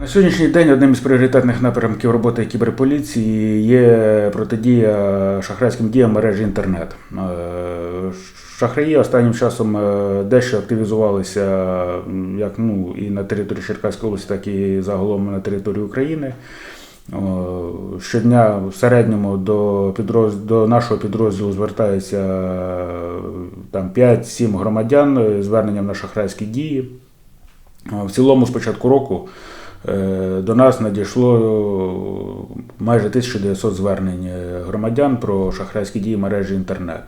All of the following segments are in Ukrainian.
На сьогоднішній день одним із пріоритетних напрямків роботи кіберполіції є протидія шахрайським діям мережі інтернет. Е, Шахраї останнім часом е, дещо активізувалися як ну, і на території Черкаської області, так і загалом на території України. Щодня в середньому до, підроз... до нашого підрозділу звертається е, там 5-7 громадян з зверненням на шахрайські дії. В цілому з початку року е, до нас надійшло е, майже 1900 звернень е, громадян про шахрайські дії мережі інтернет.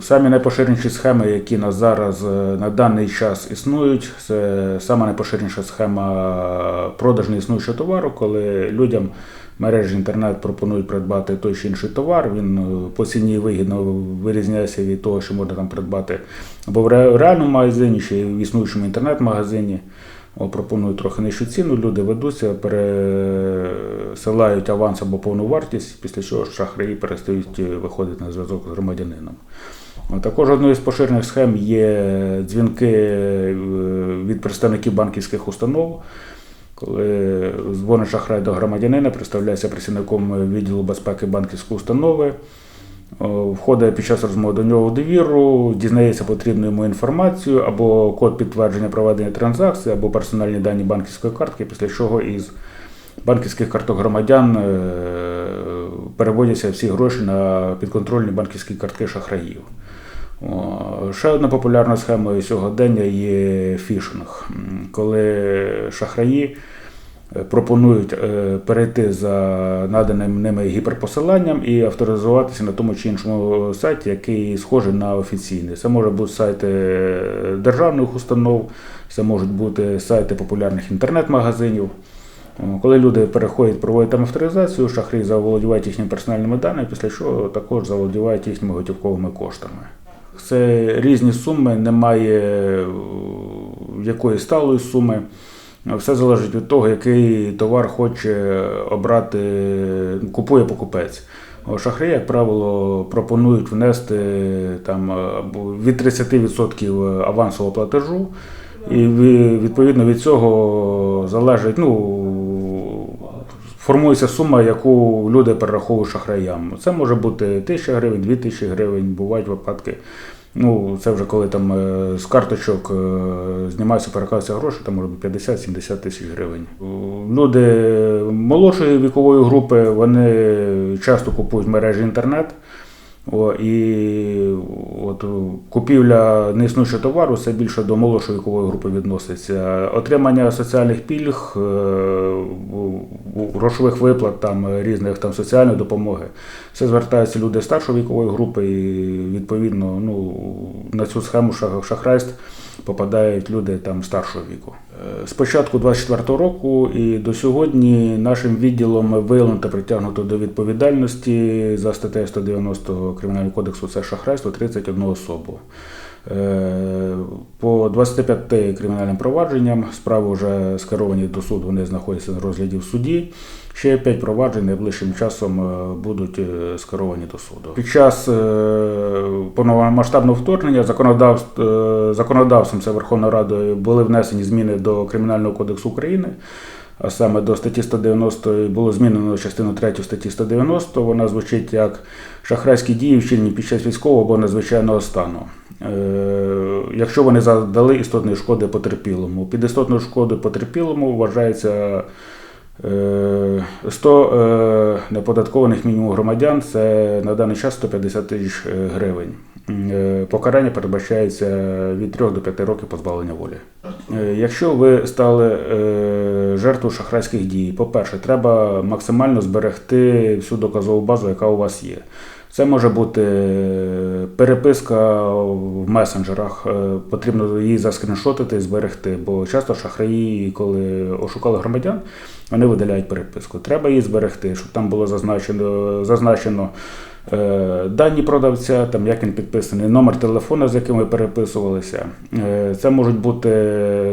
Самі найпоширеніші схеми, які на зараз на даний час існують, це сама найпоширеніша схема продажу неіснуючого товару, коли людям мережі інтернет пропонують придбати той чи інший товар. Він е, по ціні вигідно вирізняється від того, що можна там придбати або в реальному магазині, чи в існуючому інтернет-магазині. Пропонують трохи нижчу ціну, люди ведуться, пересилають аванс або повну вартість, після чого шахраї перестають е, виходити на зв'язок з громадянином. Також одною з поширених схем є дзвінки е, від представників банківських установ. Коли дзвонить шахрай до громадянина, представляється працівником відділу безпеки банківської установи, входить під час розмови до нього в довіру, дізнається потрібну йому інформацію або код підтвердження проведення транзакції, або персональні дані банківської картки, після чого із банківських карток громадян е, переводяться всі гроші на підконтрольні банківські картки шахраїв. Ще одна популярна схема сьогодення є фішинг, коли шахраї е, пропонують е, перейти за наданим ними гіперпосиланням і авторизуватися на тому чи іншому сайті, який схожий на офіційний. Це може бути сайти е, державних установ, це можуть бути сайти популярних інтернет-магазинів. Коли люди переходять, проводять там авторизацію, шахраї заволодівають їхніми персональними даними, після чого також заволодівають їхніми готівковими коштами. Це різні суми, немає е, якоїсь сталої суми. Все залежить від того, який товар хоче обрати, купує покупець. О, Шахраї, як правило, пропонують внести там від 30% авансового платежу, і відповідно від цього залежить, ну, формується сума, яку люди перераховують шахраям. Це може бути 1000 гривень, 2000 гривень, бувають випадки. Ну, це вже коли там е, з карточок е, знімаються, переказуються гроші, там може бути 50-70 тисяч гривень. Люди молодшої вікової групи вони часто купують мережі інтернет. О, і от купівля неіснуючого товару це більше до молодшої вікової групи відноситься. Отримання соціальних пільг, е, грошових виплат, там різних там соціальної допомоги. Це звертаються люди старшої вікової групи, і відповідно ну, на цю схему шах- шахрайств попадають люди там старшого віку. З початку 24 року і до сьогодні нашим відділом виявлено та притягнуто до відповідальності за статтею 190 Кримінального кодексу це шахрайство 31 особу. Е, По 25 кримінальним провадженням справи вже скеровані до суду, вони знаходяться на розгляді в суді. Ще 5 проваджень найближчим часом е, будуть е, скеровані до суду. Під час повномасштабного вторгнення законодавств- законодавством це Верховною Радою були внесені зміни до Кримінального кодексу України. А саме до статті 190 було змінено частину 3 статті 190. Вона звучить як шахрайські дії, вчинені під час військового або надзвичайного стану. Е, Якщо вони завдали істотної шкоди потерпілому. Під істотною шкодою потерпілому вважається е, 100 е, неподаткованих мінімум громадян, це на даний час 150 тисяч е, гривень. Е, Покарання передбачається від 3 до 5 років позбавлення волі. Е, Якщо ви стали е, жертвою шахрайських дій, по-перше, треба максимально зберегти всю доказову базу, яка у вас є. Це може бути е, переписка в месенджерах, е, потрібно її заскріншотити і зберегти, бо часто шахраї, коли ошукали громадян, вони видаляють переписку. Треба її зберегти, щоб там було зазначено, зазначено е, дані продавця, там як він підписаний, номер телефону, з яким ви переписувалися. Це можуть бути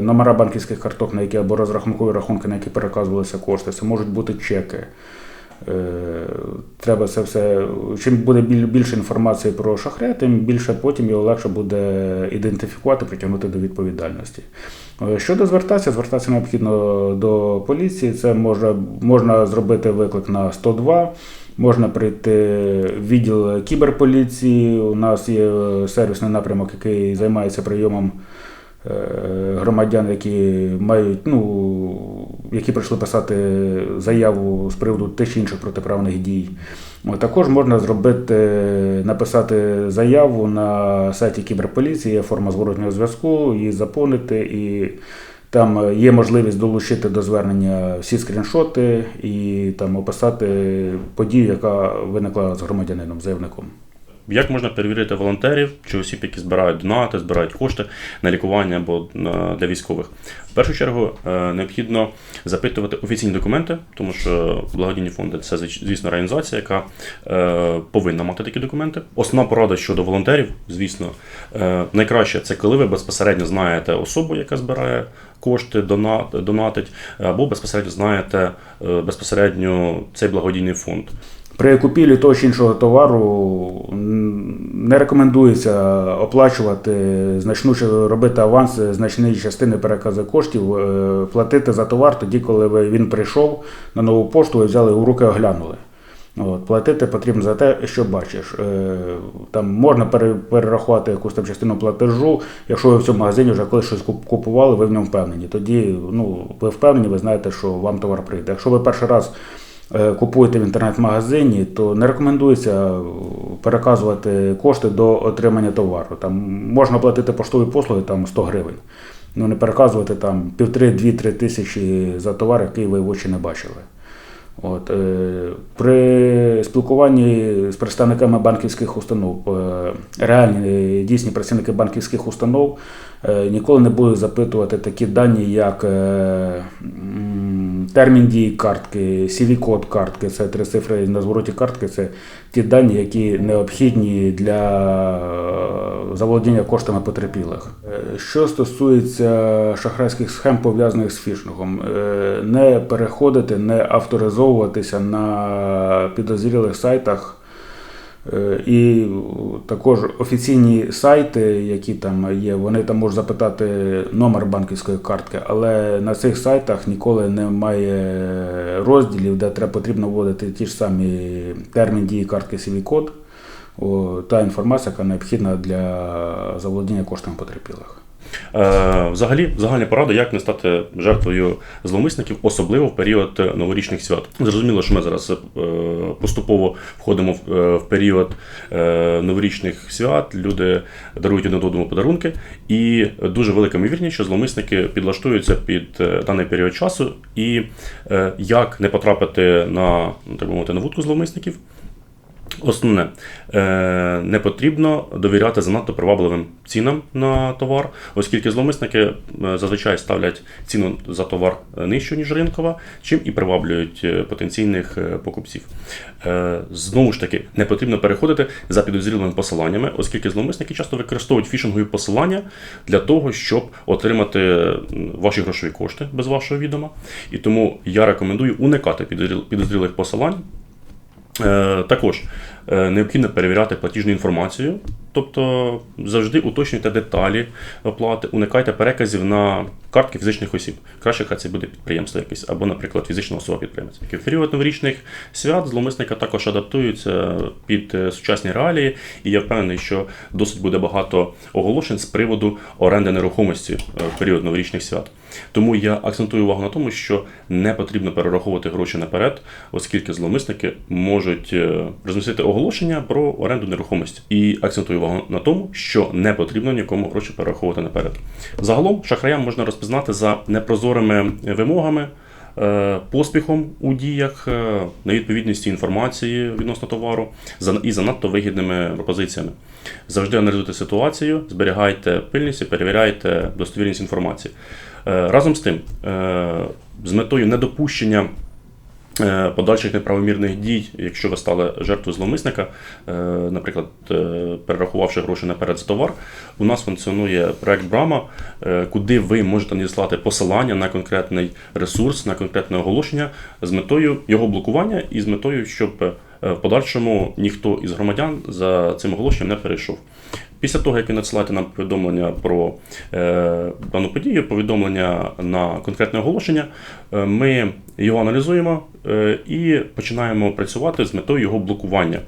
номера банківських карток, на які або розрахункові рахунки, на які переказувалися кошти. Це можуть бути чеки. Е, Треба це все. Чим буде більше інформації про шахря, тим більше потім його легше буде ідентифікувати, притягнути до відповідальності. Е, Щодо звертатися, звертатися необхідно до поліції. Це можна, можна зробити виклик на 102, можна прийти в відділ кіберполіції. У нас є сервісний напрямок, який займається прийомом е, громадян, які мають, ну, які прийшли писати заяву з приводу тих чи інших протиправних дій. Також можна зробити, написати заяву на сайті кіберполіції, є форма зворотнього зв'язку, її заповнити і. Там є можливість долучити до звернення всі скріншоти і там описати подію, яка виникла з громадянином, заявником. Як можна перевірити волонтерів чи осіб, які збирають донати, збирають кошти на лікування або для військових? В першу чергу е, необхідно запитувати офіційні документи, тому що благодійні фонди це звісно організація, яка е, повинна мати такі документи. Основна порада щодо волонтерів, звісно, е, найкраще це коли ви безпосередньо знаєте особу, яка збирає кошти, донатить, або безпосередньо знаєте безпосередньо цей благодійний фонд. При купівлі того чи іншого товару не рекомендується оплачувати значну робити аванс значної частини переказу коштів, е, платити за товар тоді, коли він прийшов на нову пошту і взяли у руки, оглянули. От, платити потрібно за те, що бачиш. Е, Там можна перерахувати якусь там частину платежу. Якщо ви в цьому магазині вже колись щось куп- купували, ви в ньому впевнені. Тоді ну, ви впевнені, ви знаєте, що вам товар прийде. Якщо ви перший раз купуєте в інтернет-магазині, то не рекомендується е, переказувати кошти до отримання товару. Там можна платити поштові послуги там 100 гривень. Ну не переказувати там півтори-дві-три тисячі за товар, який ви в очі не бачили. От, е, при спілкуванні з представниками банківських установ, е, реальні е, дійсні працівники банківських установ е, ніколи не будуть запитувати такі дані, як е, термін дії картки, CV-код картки, це три цифри на звороті картки, це ті дані, які необхідні для е, заволодіння коштами потерпілих. Е, Що стосується шахрайських схем, пов'язаних з фішингом, е, не переходити, не авторизовуватися на підозрілих сайтах. Е, І також офіційні сайти, які там є, вони там можуть запитати номер банківської картки, але на цих сайтах ніколи немає розділів, де треба потрібно вводити ті ж самі термін дії картки CV-код, та інформація, яка необхідна для заволодіння коштами потерпілих. Е, Взагалі, загальна порада, як не стати жертвою зловмисників, особливо в період е, новорічних свят. Зрозуміло, що ми зараз е, поступово входимо в, період новорічних свят. Люди дарують один одному подарунки, і дуже велика ймовірність, що зловмисники підлаштуються під даний період часу. І як не потрапити на ну, так би мовити на вудку зловмисників. Основне, е, не потрібно довіряти занадто привабливим цінам на товар, оскільки зловмисники е, зазвичай ставлять ціну за товар нижчу, ніж ринкова, чим і приваблюють е, потенційних е, покупців. Е, Знову ж таки, не потрібно переходити за підозрілими посиланнями, оскільки зловмисники часто використовують фішингові посилання для того, щоб отримати ваші грошові кошти без вашого відома. І тому я рекомендую уникати підозріл- підозрілих посилань. Е, Також е, необхідно перевіряти платіжну інформацію, тобто завжди уточнюйте деталі оплати, уникайте переказів на картки фізичних осіб. Краще хай це буде підприємство якесь, або, наприклад, фізична особа підприємець. В період новорічних свят зловмисника також адаптуються під е, сучасні реалії, і я впевнений, що досить буде багато оголошень з приводу оренди нерухомості е, в період новорічних свят. Тому я акцентую увагу на тому, що не потрібно перераховувати гроші наперед, оскільки зловмисники можуть е, розмістити оголошення про оренду нерухомості. І акцентую увагу на тому, що не потрібно нікому гроші перераховувати наперед. Загалом шахраям можна розпізнати за непрозорими вимогами. е, Поспіхом у діях, е, невідповідності інформації відносно товару і занадто вигідними пропозиціями. Завжди аналізуйте ситуацію, зберігайте пильність і перевіряйте достовірність інформації. Е, Разом з тим, е, з метою недопущення е, подальших неправомірних дій, якщо ви стали жертвою зловмисника, наприклад, перерахувавши гроші наперед за товар, у нас функціонує проект Брама, куди ви можете надіслати посилання на конкретний ресурс, на конкретне оголошення з метою його блокування і з метою, щоб в подальшому ніхто із громадян за цим оголошенням не перейшов. Після того, як ви надсилаєте нам повідомлення про е, дану подію, повідомлення на конкретне оголошення, е, ми його аналізуємо е, і починаємо працювати з метою його блокування.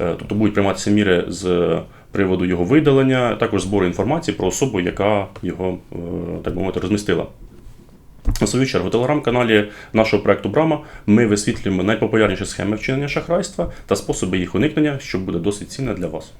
Е, тобто будуть прийматися міри з приводу його видалення, також збору інформації про особу, яка його, е, так би мовити, розмістила. На свою чергу, в телеграм-каналі нашого проекту Брама ми висвітлюємо найпопулярніші схеми вчинення шахрайства та способи їх уникнення, що буде досить цінне для вас.